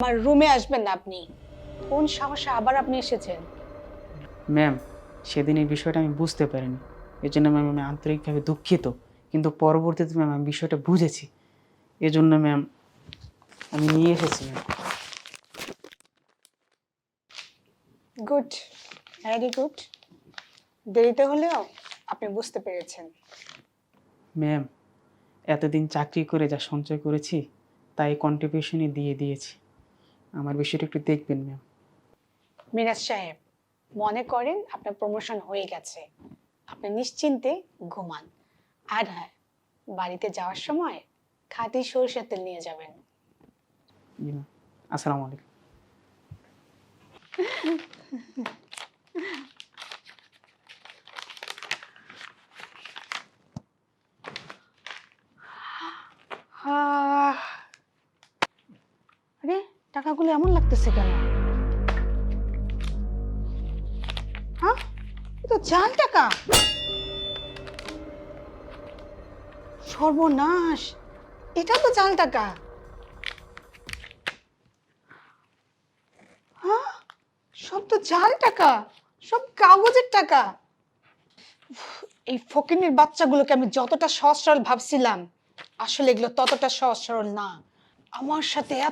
আমার রুমে আসবেন না আপনি। কোন সাহসে আবার আপনি এসেছেন? ম্যাম সেদিন এই বিষয়টা আমি বুঝতে পারিনি। এই জন্য ম্যাম আমি আন্তরিকভাবে দুঃখিত। কিন্তু পরবর্তীতে ম্যাম আমি বিষয়টা বুঝেছি। এজন্য ম্যাম আমি নিয়ে এসেছি ম্যাম গুড ভেরি গুড দেরিতে হলেও আপনি বুঝতে পেরেছেন। ম্যাম এতদিন চাকরি করে যা সঞ্চয় করেছি তাই কন্ট্রিবিউশনই দিয়ে দিয়েছি। আমার বিষয়টা একটু দেখবেন ম্যাম মিরাজ সাহেব মনে করেন আপনার প্রমোশন হয়ে গেছে। আপনি নিশ্চিন্তে ঘুমান। আর হ্যাঁ বাড়িতে যাওয়ার সময় খাঁটি সরষের তেল নিয়ে যাবেন। জি ম্যাম আসসালামু আলাইকুম। আরে টাকাগুলো এমন লাগতেছে কেন? হ্যাঁ? জাল টাকা। সর্বনাশ। এটা তো জাল টাকা। হ্যাঁ? সব তো জাল টাকা। সব কাগজের টাকা। এই ফকিনের বাচ্চাগুলোকে আমি যতটা সহজ সরল ভাবছিলাম, আসলে এগুলো ততটা সহজ সরল না। আমার সাথে এত